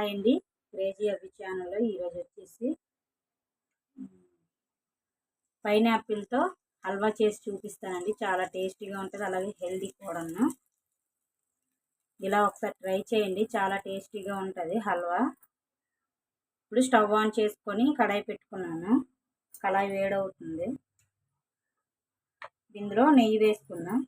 Hi అండి crazy అవి ఛానల్లో ఈరోజు వచ్చేసి పైనాపిల్తో హల్వా చేసి చూపిస్తానండి. చాలా టేస్టీగా ఉంటుంది. అలాగే హెల్దీ కూడాను. ఇలా ఒకసారి ట్రై చేయండి. చాలా టేస్టీగా ఉంటుంది హల్వా. ఇప్పుడు స్టవ్ ఆన్ చేసుకొని కడాయి పెట్టుకున్నాను. కళాయి వేడవుతుంది. ఇందులో నెయ్యి వేసుకుందాం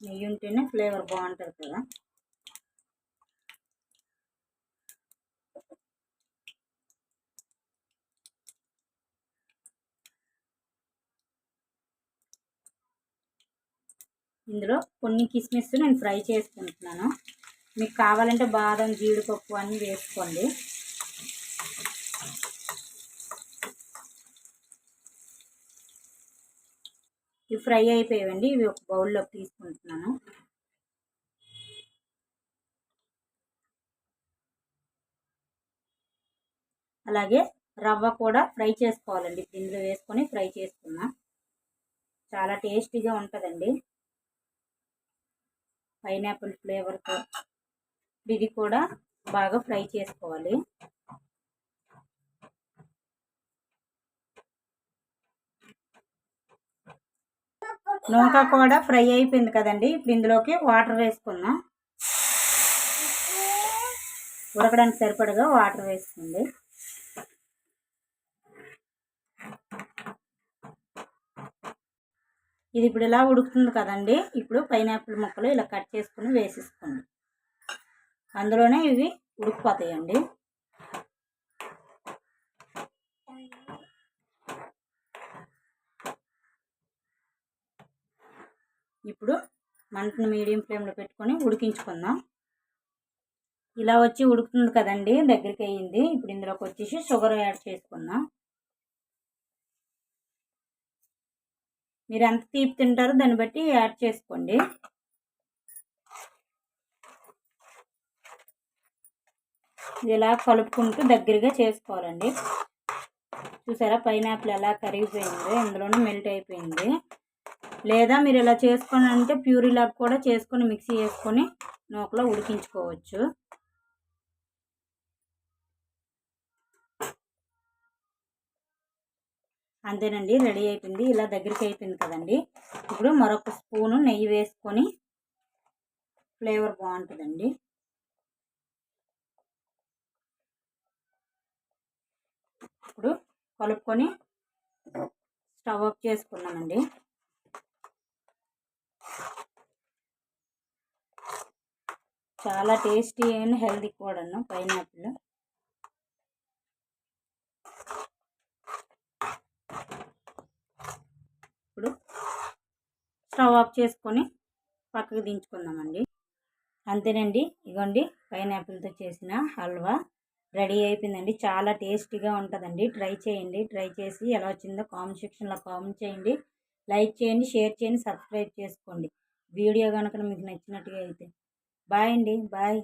నెయ్యి ఉంటేనే ఫ్లేవర్ బాగుంటుంది కదా. ఇందులో కొన్ని కిస్మిస్ నేను ఫ్రై చేసుకుంటున్నాను. మీకు కావాలంటే బాదం జీడిపప్పు అన్నీ వేసుకోండి. ఇవి ఫ్రై అయిపోయావండి. ఇవి ఒక బౌల్లోకి తీసుకుంటున్నాను. అలాగే రవ్వ కూడా ఫ్రై చేసుకోవాలండి. ఇప్పుడు ఇందులో వేసుకొని ఫ్రై చేసుకున్నా చాలా టేస్టీగా ఉంటుందండి. పైనాపిల్ ఫ్లేవర్తో ఇది కూడా బాగా ఫ్రై చేసుకోవాలి. నూక కూడా ఫ్రై అయిపోయింది కదండి. ఇప్పుడు ఇందులోకి వాటర్ వేసుకుందాం. ఉడకడానికి సరిపడగా వాటర్ వేసుకోండి. ఇది ఇప్పుడు ఇలా ఉడుకుతుంది కదండి. ఇప్పుడు పైనాపిల్ ముక్కలు ఇలా కట్ చేసుకుని వేసేసుకోండి. అందులోనే ఇవి ఉడికిపోతాయండి. ఇప్పుడు మంటను మీడియం ఫ్లేమ్లో పెట్టుకొని ఉడికించుకుందాం. ఇలా వచ్చి ఉడుకుతుంది కదండి దగ్గరికి అయ్యింది ఇప్పుడు ఇందులోకి వచ్చేసి షుగర్ యాడ్ చేసుకుందాం. మీరు ఎంత తీపి తింటారో దాన్ని బట్టి యాడ్ చేసుకోండి. ఇలా కలుపుకుంటూ దగ్గరగా చేసుకోవాలండి. చూసారా పైనాపిల్ ఎలా కరిగిపోయిందో ఇందులోనే మెల్ట్ అయిపోయింది. లేదా మీరు ఇలా చేసుకొని అంటే ప్యూరీలాగా కూడా చేసుకొని మిక్సీ చేసుకొని నూకలో ఉడికించుకోవచ్చు. అంతేనండి రెడీ అయిపోయింది. ఇలా దగ్గరికి అయిపోయింది కదండి. ఇప్పుడు మరొక స్పూను నెయ్యి వేసుకొని ఫ్లేవర్ బాగుంటుందండి. ఇప్పుడు కలుపుకొని స్టవ్ ఆఫ్ చేసుకున్నామండి. చాలా టేస్టీ అండ్ హెల్దీ కూడాను పైనాపిల్. ఇప్పుడు స్టవ్ ఆఫ్ చేసుకొని పక్కకు దించుకుందామండి. అంతేనండి. ఇగోండి పైనాపిల్తో చేసిన హల్వా రెడీ అయిపోయిందండి. చాలా టేస్టీగా ఉంటుందండి. ట్రై చేయండి. ట్రై చేసి ఎలా వచ్చిందో కామెంట్ సెక్షన్లో కామెంట్ చేయండి. లైక్ చేయండి షేర్ చేయండి సబ్స్క్రైబ్ చేసుకోండి. వీడియో కనుక మీకు నచ్చినట్టుగా అయితే బాయ్ అండి. బాయ్.